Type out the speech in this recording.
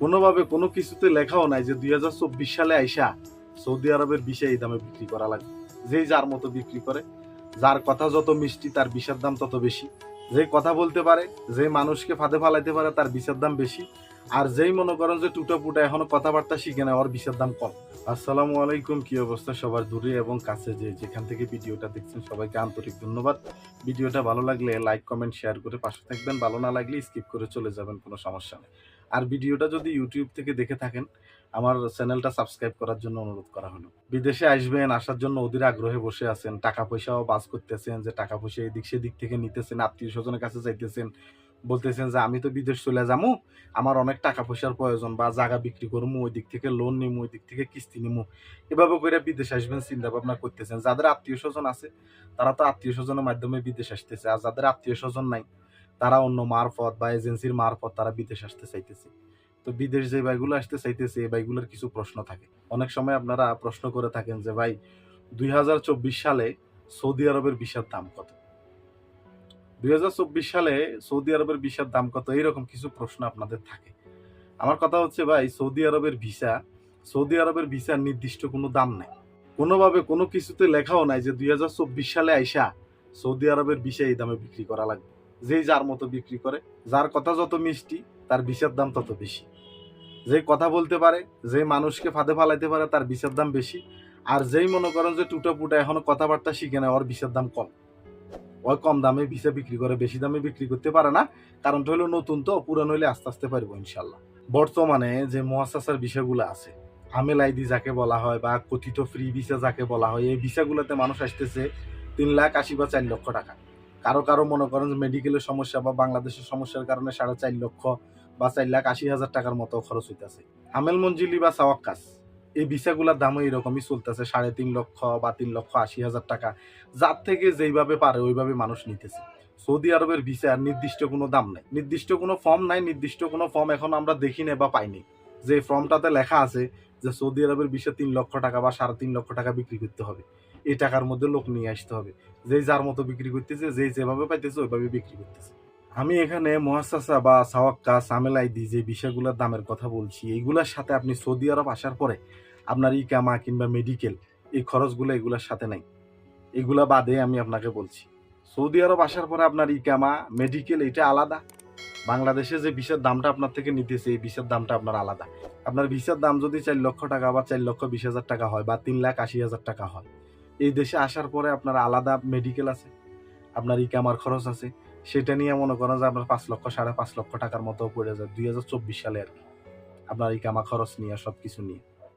কোনোভাবে কোনো কিছুতে লেখাও নাই যে দুই হাজার চব্বিশ সালে আইসা সৌদি আরবের বিষে এই দামে বিক্রি করা লাগে যেই যার মতো বিক্রি করে, যার কথা যত মিষ্টি, তার বিষের দাম তত বেশি। যে কথা বলতে পারে যে মানুষকে ফাঁদে ফালাইতে পারে, তার বিষের দাম বেশি। আর যেই মনে করেন যে টুটা পুটা এখনও কথাবার্তা শিখে নেয় ওর বিষের দাম কম। আসসালামু আলাইকুম, কি অবস্থা সবার দূরে এবং কাছে যে যেখান থেকে ভিডিওটা দেখছেন সবাইকে আন্তরিক ধন্যবাদ। ভিডিওটা ভালো লাগলে লাইক কমেন্ট শেয়ার করে পাশে থাকবেন। ভালো না লাগলে স্কিপ করে চলে যাবেন, কোনো সমস্যা নেই। আর ভিডিওটা যদি ইউটিউব থেকে দেখে থাকেন, আমার চ্যানেলটা সাবস্ক্রাইব করার জন্য অনুরোধ করা হলো। বিদেশে আসবেন, আসার জন্য অধীর আগ্রহে বসে আছেন, টাকা পয়সাও বাস করতেছেন, যে টাকা পয়সা এদিক সেদিক থেকে নিতেছেন, আত্মীয় স্বজনের কাছে যাইতেছেন বলতেছেন যে, আমি তো বিদেশ চলে যাব আমার অনেক টাকা পয়সার প্রয়োজন বা জায়গা বিক্রি করব ওই দিক থেকে লোন নিমু, ওই দিক থেকে কিস্তি নিমু। এভাবে করে বিদেশ আসবেন, চিন্তা ভাবনা করতেছেন। যাদের আত্মীয় স্বজন আছে, তারা তো আত্মীয় স্বজনের মাধ্যমে বিদেশ আসতেছে, আর যাদের আত্মীয় স্বজন নাই, তারা অন্য মারফত বা এজেন্সির মারফত তারা বিদেশ আসতে চাইতেছে। তো বিদেশ যে বাইগুলো আসতে চাইতেছে, এই বাইগুলোর কিছু প্রশ্ন থাকে। অনেক সময় আপনারা প্রশ্ন করে থাকেন যে, ভাই, দুই হাজার চব্বিশ সালে সৌদি আরবের ভিসার দাম কত? দুই হাজার চব্বিশ সালে সৌদি আরবের ভিসার দাম কত? এইরকম কিছু প্রশ্ন আপনাদের থাকে। আমার কথা হচ্ছে ভাই, সৌদি আরবের ভিসা, সৌদি আরবের ভিসার নির্দিষ্ট কোনো দাম নাই। কোনোভাবে কোনো কিছুতে লেখাও নাই যে দু হাজার চব্বিশ সালে আইসা সৌদি আরবের ভিসা এই দামে বিক্রি করা লাগবে। যেই যার মতো বিক্রি করে, যার কথা যত মিষ্টি, তার ভিসার দাম তত বেশি। যে কথা বলতে পারে, যে মানুষকে ফাঁদে ফালাইতে পারে, তার ভিসার দাম বেশি। আর যেই মনে করেন যে টুটা পুটা এখনও কথাবার্তা শিখে নেয়, ওর ভিসার দাম কম। ওই কম দামে ভিসা বিক্রি করে, বেশি দামে বিক্রি করতে পারে না। কারণটা হলো নতুন তো, পুরানো হলে আস্তে আস্তে পারব ইনশাল্লাহ। বর্তমানে যে মহাসাসার বিষয়গুলো আছে, আমেল আইডি যাকে বলা হয় বা কথিত ফ্রি ভিসা যাকে বলা হয়, এই ভিসাগুলোতে মানুষ আসতেছে তিন লাখ আশি বা চার লক্ষ টাকা। কারও কারও মনে করেন যে মেডিকেলের সমস্যা বা বাংলাদেশের সমস্যার কারণে সাড়ে চার লক্ষ বা চার লাখ আশি হাজার টাকার মতো খরচ হইতেছে। আমেল মঞ্জিলি বা সাওয়াক্কাস। এই ভিসাগুলোর দামও এরকমই চলতেছে, সাড়ে তিন লক্ষ বা তিন লক্ষ আশি হাজার টাকা। যার থেকে যেইভাবে পারে ওইভাবে মানুষ নিতেছে। সৌদি আরবের ভিসার নির্দিষ্ট কোনো দাম নাই। নির্দিষ্ট কোনো ফর্ম নাই, নির্দিষ্ট কোনো ফর্ম এখন আমরা দেখি না বা পাইনি। যে ফর্মটাতে লেখা আছে যে সৌদি আরবের ভিসা তিন লক্ষ টাকা বা সাড়ে তিন লক্ষ টাকা বিক্রি করতে হবে। এই টাকার মধ্যে লোক নিয়ে আসতে হবে। যেই যার মতো বিক্রি করতেছে, যেই যেভাবে পাইতেছে, ওইভাবে বিক্রি করতেছে। আমি এখানে মহাসাসা বা সাওয়াক্কা সামেলাইদি যে বিষয়গুলোর দামের কথা বলছি, এইগুলোর সাথে আপনি সৌদি আরব আসার পরে আপনার ইকামা কিংবা মেডিকেল, এই খরচগুলো এগুলোর সাথে নাই। এগুলা বাদে আমি আপনাকে বলছি। সৌদি আরব আসার পরে আপনার ইকামা, মেডিকেল এটা আলাদা। বাংলাদেশে যে ভিসার দামটা আপনার থেকে নিতেছে, এই ভিসার দামটা আপনার আলাদা। আপনার ভিসার দাম যদি চার লক্ষ টাকা বা চার লক্ষ বিশ হাজার টাকা হয় বা তিন লাখ আশি হাজার টাকা হয়, এই দেশে আসার পরে আপনার আলাদা মেডিকেল আছে, আপনার ইকামার খরচ আছে। সেটা নিয়ে মনে করেন যে আপনার পাঁচ লক্ষ, সাড়ে পাঁচ লক্ষ টাকার মতো পড়ে যায়। দুই হাজার চব্বিশ সালে আর কি। আপনার এই কামা খরচ নিয়ে সব কিছু নিয়ে।